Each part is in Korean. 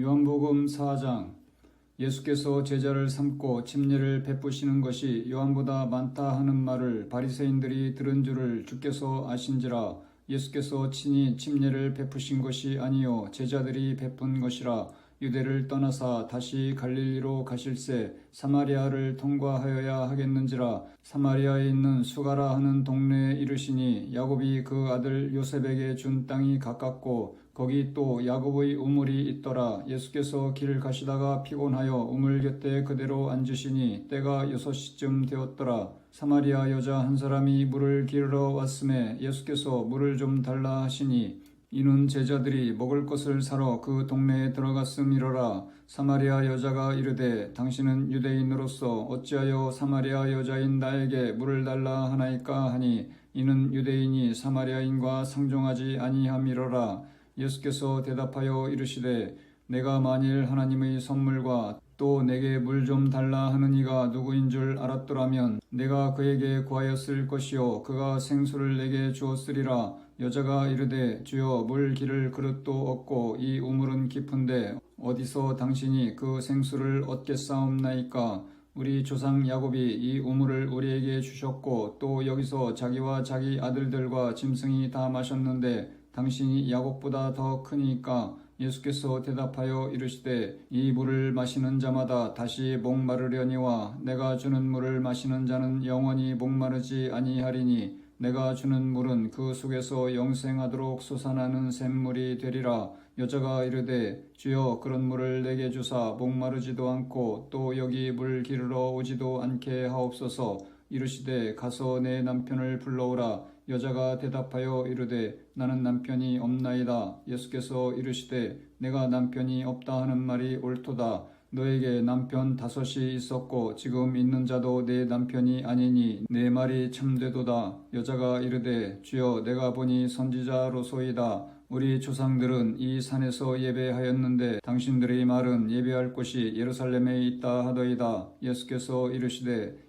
요한복음 4장 예수께서 제자를 삼고 침례를 베푸시는 것이 요한보다 많다 하는 말을 바리새인들이 들은 줄을 주께서 아신지라 예수께서 친히 침례를 베푸신 것이 아니요 제자들이 베푼 것이라 유대를 떠나사 다시 갈릴리로 가실새 사마리아를 통과하여야 하겠는지라 사마리아에 있는 수가라 하는 동네에 이르시니 야곱이 그 아들 요셉에게 준 땅이 가깝고 거기 또 야곱의 우물이 있더라. 예수께서 길을 가시다가 피곤하여 우물 곁에 그대로 앉으시니 때가 여섯 시쯤 되었더라. 사마리아 여자 한 사람이 물을 기르러 왔음에 예수께서 물을 좀 달라 하시니 이는 제자들이 먹을 것을 사러 그 동네에 들어갔음이로라. 사마리아 여자가 이르되 당신은 유대인으로서 어찌하여 사마리아 여자인 나에게 물을 달라 하나이까 하니 이는 유대인이 사마리아인과 상종하지 아니함이로라. 예수께서 대답하여 이르시되 내가 만일 하나님의 선물과 또 내게 물 좀 달라 하는 이가 누구인 줄 알았더라면 내가 그에게 구하였을 것이요. 그가 생수를 내게 주었으리라. 여자가 이르되 주여 물 기를 그릇도 없고 이 우물은 깊은데 어디서 당신이 그 생수를 얻겠사옵나이까? 우리 조상 야곱이 이 우물을 우리에게 주셨고 또 여기서 자기와 자기 아들들과 짐승이 다 마셨는데 당신이 야곱보다 더 크니까 예수께서 대답하여 이르시되 이 물을 마시는 자마다 다시 목마르려니와 내가 주는 물을 마시는 자는 영원히 목마르지 아니하리니 내가 주는 물은 그 속에서 영생하도록 솟아나는 샘물이 되리라. 여자가 이르되 주여 그런 물을 내게 주사 목마르지도 않고 또 여기 물 기르러 오지도 않게 하옵소서 이르시되 가서 내 남편을 불러오라. 여자가 대답하여 이르되 나는 남편이 없나이다. 예수께서 이르시되 내가 남편이 없다 하는 말이 옳도다. 너에게 남편 다섯이 있었고 지금 있는 자도 내 남편이 아니니 내 말이 참되도다. 여자가 이르되 주여 내가 보니 선지자로소이다. 우리 조상들은 이 산에서 예배하였는데 당신들의 말은 예배할 곳이 예루살렘에 있다 하더이다. 예수께서 이르시되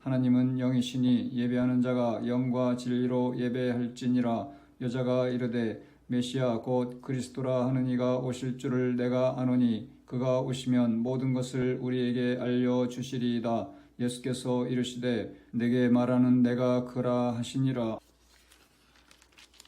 하나님은 영이시니 예배하는 자가 영과 진리로 예배할지니라. 여자가 이르되 메시아 곧 그리스도라 하는 이가 오실 줄을 내가 아노니 그가 오시면 모든 것을 우리에게 알려 주시리이다. 예수께서 이르시되 내게 말하는 내가 그라 하시니라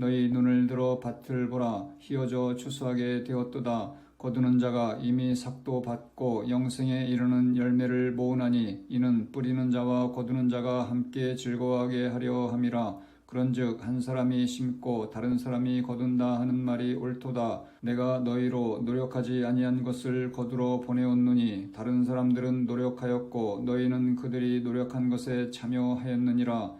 너희 눈을 들어 밭을 보라. 희어져 추수하게 되었도다. 거두는 자가 이미 삭도 받고 영생에 이르는 열매를 모으나니 이는 뿌리는 자와 거두는 자가 함께 즐거워하게 하려 함이라. 그런즉 한 사람이 심고 다른 사람이 거둔다 하는 말이 옳도다. 내가 너희로 노력하지 아니한 것을 거두러 보내었느니 다른 사람들은 노력하였고 너희는 그들이 노력한 것에 참여하였느니라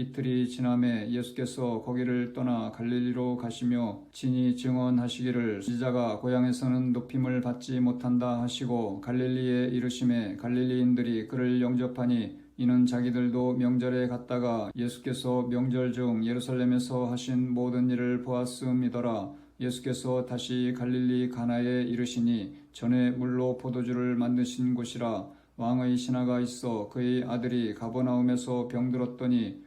이틀이 지남에 예수께서 거기를 떠나 갈릴리로 가시며 친히 증언하시기를 지자가 고향에서는 높임을 받지 못한다 하시고 갈릴리에 이르심에 갈릴리인들이 그를 영접하니 이는 자기들도 명절에 갔다가 예수께서 명절 중 예루살렘에서 하신 모든 일을 보았음이더라. 예수께서 다시 갈릴리 가나에 이르시니 전에 물로 포도주를 만드신 곳이라 왕의 신하가 있어 그의 아들이 가버나움에서 병들었더니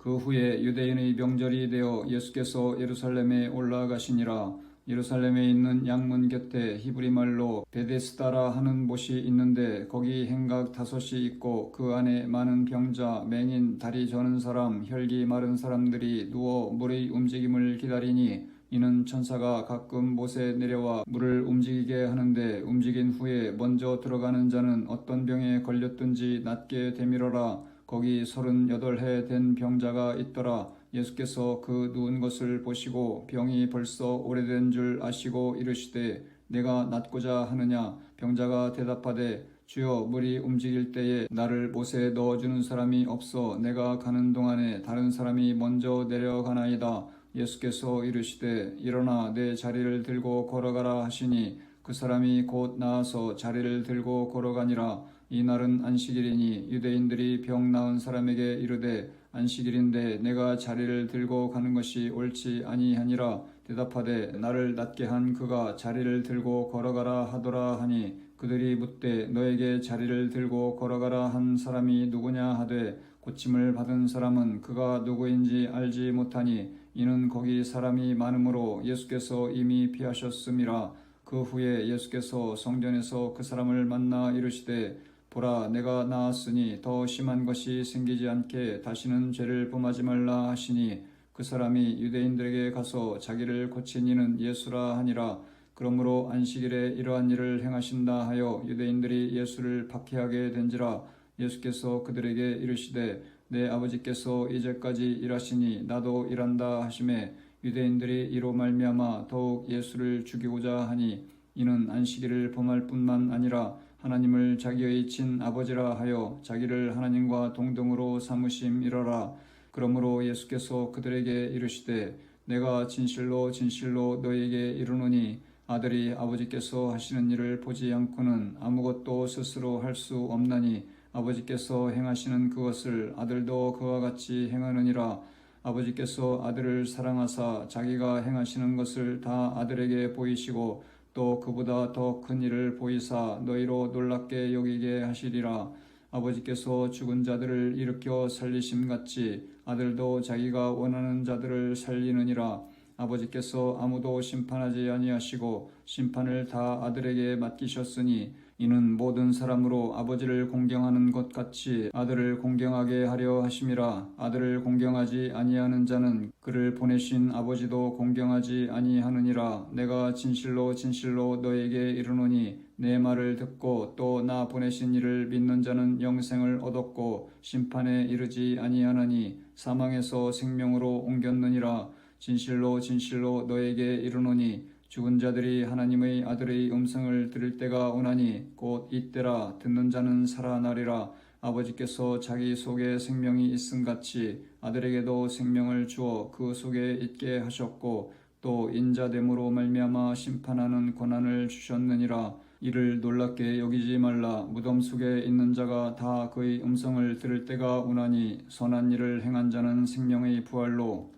그 후에 유대인의 명절이 되어 예수께서 예루살렘에 올라가시니라. 예루살렘에 있는 양문 곁에 히브리 말로 베데스다라 하는 곳이 있는데 거기 행각 다섯이 있고 그 안에 많은 병자, 맹인, 다리 저는 사람, 혈기 마른 사람들이 누워 물의 움직임을 기다리니 이는 천사가 가끔 못에 내려와 물을 움직이게 하는데 움직인 후에 먼저 들어가는 자는 어떤 병에 걸렸든지 낫게 되밀어라 거기 서른여덟 해 된 병자가 있더라. 예수께서 그 누운 것을 보시고 병이 벌써 오래된 줄 아시고 이르시되 내가 낫고자 하느냐 병자가 대답하되 주여 물이 움직일 때에 나를 못에 넣어주는 사람이 없어 내가 가는 동안에 다른 사람이 먼저 내려가나이다. 예수께서 이르시되 일어나 내 자리를 들고 걸어가라 하시니 그 사람이 곧 나아서 자리를 들고 걸어가니라. 이날은 안식일이니 유대인들이 병 나은 사람에게 이르되 안식일인데 내가 자리를 들고 가는 것이 옳지 아니하니라. 대답하되 나를 낫게 한 그가 자리를 들고 걸어가라 하더라 하니 그들이 묻되 너에게 자리를 들고 걸어가라 한 사람이 누구냐 하되 고침을 받은 사람은 그가 누구인지 알지 못하니 이는 거기 사람이 많으므로 예수께서 이미 피하셨음이라. 그 후에 예수께서 성전에서 그 사람을 만나 이르시되 보라 내가 나았으니 더 심한 것이 생기지 않게 다시는 죄를 범하지 말라 하시니 그 사람이 유대인들에게 가서 자기를 고친 이는 예수라 하니라. 그러므로 안식일에 이러한 일을 행하신다 하여 유대인들이 예수를 박해하게 된지라 예수께서 그들에게 이르시되 내 아버지께서 이제까지 일하시니 나도 일한다 하심에 유대인들이 이로 말미암아 더욱 예수를 죽이고자 하니 이는 안식일을 범할 뿐만 아니라 하나님을 자기의 친 아버지라 하여 자기를 하나님과 동등으로 삼으심이러라. 그러므로 예수께서 그들에게 이르시되 내가 진실로 진실로 너에게 이르노니 아들이 아버지께서 하시는 일을 보지 않고는 아무것도 스스로 할 수 없나니 아버지께서 행하시는 그것을 아들도 그와 같이 행하느니라. 아버지께서 아들을 사랑하사 자기가 행하시는 것을 다 아들에게 보이시고 또 그보다 더 큰 일을 보이사 너희로 놀랍게 여기게 하시리라. 아버지께서 죽은 자들을 일으켜 살리심 같이 아들도 자기가 원하는 자들을 살리느니라. 아버지께서 아무도 심판하지 아니하시고 심판을 다 아들에게 맡기셨으니 이는 모든 사람으로 아버지를 공경하는 것 같이 아들을 공경하게 하려 하심이라 아들을 공경하지 아니하는 자는 그를 보내신 아버지도 공경하지 아니하느니라. 내가 진실로 진실로 너에게 이르노니 내 말을 듣고 또 나 보내신 이를 믿는 자는 영생을 얻었고 심판에 이르지 아니하나니 사망에서 생명으로 옮겼느니라. 진실로 진실로 너에게 이르노니 죽은 자들이 하나님의 아들의 음성을 들을 때가 오나니 곧 이때라 듣는 자는 살아나리라. 아버지께서 자기 속에 생명이 있음 같이 아들에게도 생명을 주어 그 속에 있게 하셨고 또 인자됨으로 말미암아 심판하는 권한을 주셨느니라. 이를 놀랍게 여기지 말라. 무덤 속에 있는 자가 다 그의 음성을 들을 때가 오나니 선한 일을 행한 자는 생명의 부활로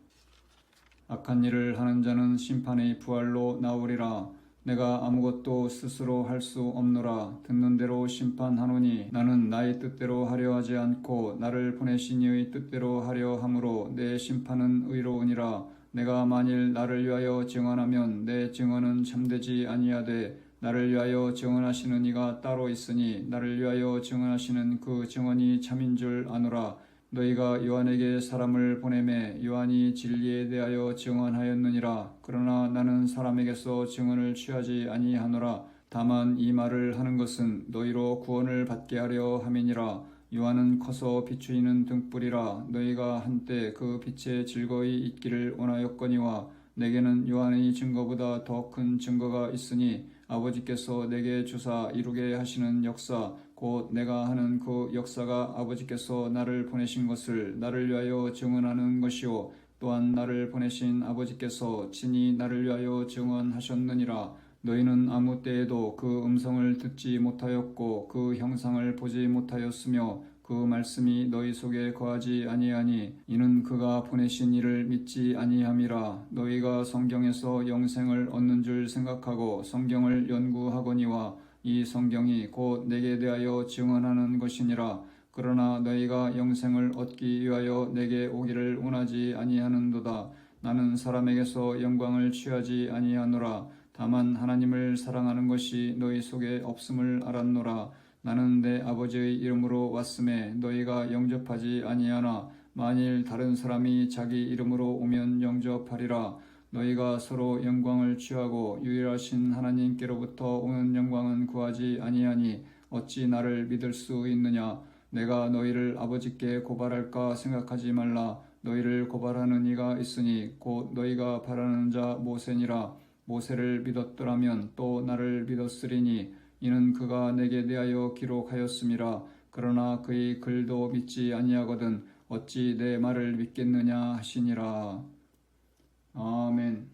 악한 일을 하는 자는 심판의 부활로 나오리라. 내가 아무것도 스스로 할 수 없노라. 듣는 대로 심판하노니 나는 나의 뜻대로 하려 하지 않고 나를 보내신 이의 뜻대로 하려 함으로 내 심판은 의로우니라. 내가 만일 나를 위하여 증언하면 내 증언은 참되지 아니하되 나를 위하여 증언하시는 이가 따로 있으니 나를 위하여 증언하시는 그 증언이 참인 줄 아노라. 너희가 요한에게 사람을 보내매 요한이 진리에 대하여 증언하였느니라. 그러나 나는 사람에게서 증언을 취하지 아니하노라. 다만 이 말을 하는 것은 너희로 구원을 받게 하려 함이니라. 요한은 커서 비추이는 등불이라 너희가 한때 그 빛에 즐거이 있기를 원하였거니와 내게는 요한의 증거보다 더 큰 증거가 있으니 아버지께서 내게 주사 이루게 하시는 역사 곧 내가 하는 그 역사가 아버지께서 나를 보내신 것을 나를 위하여 증언하는 것이요. 또한 나를 보내신 아버지께서 친히 나를 위하여 증언하셨느니라. 너희는 아무 때에도 그 음성을 듣지 못하였고 그 형상을 보지 못하였으며 그 말씀이 너희 속에 거하지 아니하니 이는 그가 보내신 이를 믿지 아니함이라. 너희가 성경에서 영생을 얻는 줄 생각하고 성경을 연구하거니와 이 성경이 곧 내게 대하여 증언하는 것이니라. 그러나 너희가 영생을 얻기 위하여 내게 오기를 원하지 아니하는도다. 나는 사람에게서 영광을 취하지 아니하노라. 다만 하나님을 사랑하는 것이 너희 속에 없음을 알았노라. 나는 내 아버지의 이름으로 왔음에 너희가 영접하지 아니하나 만일 다른 사람이 자기 이름으로 오면 영접하리라 너희가 서로 영광을 취하고 유일하신 하나님께로부터 오는 영광은 구하지 아니하니 어찌 나를 믿을 수 있느냐? 내가 너희를 아버지께 고발할까 생각하지 말라. 너희를 고발하는 이가 있으니 곧 너희가 바라는 자 모세니라. 모세를 믿었더라면 또 나를 믿었으리니 이는 그가 내게 대하여 기록하였음이라. 그러나 그의 글도 믿지 아니하거든 어찌 내 말을 믿겠느냐 하시니라 아멘